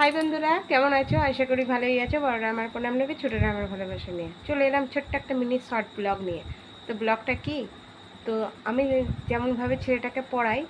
High বন্ধুরা, কেমন আছো? আশা করি ভালোই আছো। বড়রা আমার প্রণাম নেবে ছোটরা আমার ভালোবাসা নিয়ে। চলে এলাম ছোট্ট একটা মিনি শর্ট ব্লগ নিয়ে। তো ব্লগটা কি? তো আমি যেমনভাবে ছেলেটাকে পড়াই,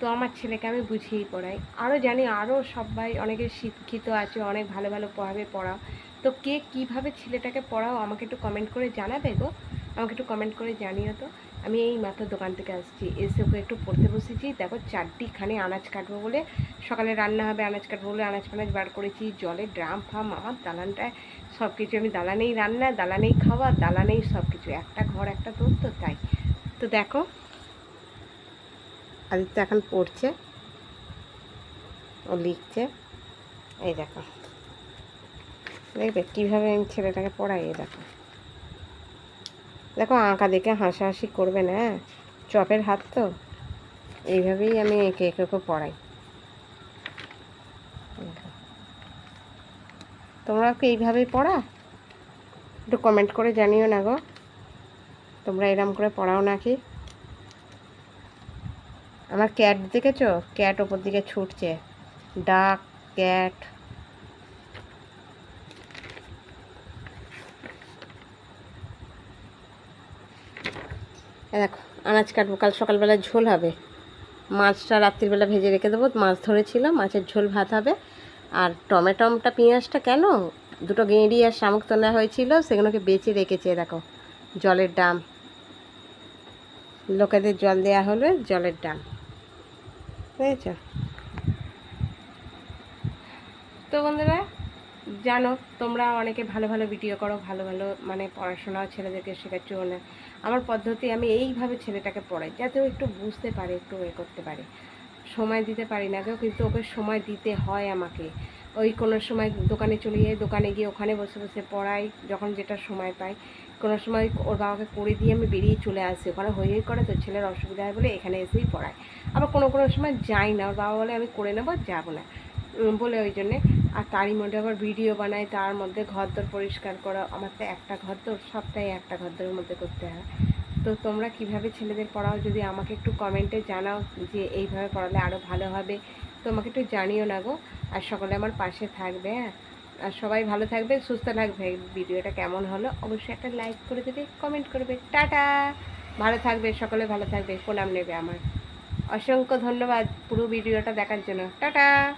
তো আমার ছেলেকে আমি বুঝিয়েই পড়াই। আরও জানি, আরও সবাই অনেকে শিক্ষিত আছে, অনেক ভালো ভালো পড়াবে, পড়াও। তো কে কীভাবে ছেলেটাকে পড়াও, আমাকে একটু কমেন্ট করে জানাবে গো? আমাকে একটু কমেন্ট করে জানিও তো। আমি এই মাত্র দোকান থেকে আসছি। এসে ওকে একটু পড়তে বসেছি। দেখো চারটিখানে আনাজ কাটবো বলে। সকালে রান্না হবে, আনাজ কাটবো বলে আনাজ ফানাজ বার করেছি। জলের ড্রাম ফাম আমার দালানটায় সব কিছু আমি দালানেই রান্না দালানেই খাওয়া দালানেই সব কিছু একটা ঘর, একটা তোর তো তাই। তো দেখো, আদিত্য এখন পড়ছে। ও লিখছে। এই দেখো। দেখবে কীভাবে আমি ছেলেটাকে পড়াই, এই দেখো। দেখো আঁকা দেখে হাসাহাসি করবে না হ্যাঁ? চপের হাত তো। এইভাবেই আমি একে একে ওকে পড়াই। তোমরা কি এইভাবেই পড়া? একটু কমেন্ট করে জানিও না গো। তোমরা এরম করে পড়াও নাকি? আমার ক্যাট দেখেছ? ক্যাট ওপর দিকে ছুটছে। ডাক ক্যাট এই দেখো, আনাজ কাটবো, কাল সকালবেলা ঝোল হবে। মাছটা রাত্রিবেলা ভেজে রেখে দেবো, মাছ ধরেছিলাম মাছের ঝোল ভাত হবে। আর টমেটোমটা, পেঁয়াজটা কেন? দুটো গেঁড়ি আর শামুক তোলা হয়েছিল, সেগুলোকে বেঁচে রেখেছে দেখো, জলের ডাম। লোকেদের জল দেওয়া হলো জলের ডাম। বুঝেছ? তো বন্ধুরা জানো, তোমরা অনেকে ভালো ভালো ভিডিও করো, ভালো ভালো মানে পড়াশোনাও ছেলেদেরকে শেখাচ্ছ না। আমার পদ্ধতি, আমি এইভাবে ছেলেটাকে পড়াই, যাতে ও একটু বুঝতে পারে, একটু এ করতে পারে। সময় দিতে পারি না কেউ, কিন্তু ওকে সময় দিতে হয় আমাকে। ওই কোনো সময় দোকানে চলে যাই, দোকানে গিয়ে ওখানে বসে বসে পড়াই, যখন যেটা সময় পাই। কোনো সময় ওর বাবাকে করে দিয়ে আমি বেরিয়ে চলে আসি, ওখানে হই হই করে, তো ছেলের অসুবিধা হয় বলে এখানে এসেই পড়াই আবার কোনো কোনো সময় যাই না, ওর বাবা বলে আমি করে নেব, যাব না। বলে ওই জন্যে। আর তারই মধ্যে আবার ভিডিও বানাই, তার মধ্যে ঘর দর পরিষ্কার করা। আমার তো একটা ঘর দর সবটাই একটা ঘর দরের মধ্যে করতে হয়। তো তোমরা কীভাবে ছেলেদের পড়াও, যদি আমাকে একটু কমেন্টে জানাও যে এইভাবে পড়ালে আরও ভালো হবে তো আমাকে একটু জানিও না গো। আর সকলে আমার পাশে থাকবে হ্যাঁ? আর সবাই ভালো থাকবে, সুস্থ থাকবে। ভিডিওটা কেমন হলো, অবশ্যই একটা লাইক করে দেবে, কমেন্ট করবে। টাটা! ভালো থাকবে, সকলে ভালো থাকবে, প্রণাম নেবে আমার। অসংখ্য ধন্যবাদ পুরো ভিডিওটা দেখার জন্য। টাটা!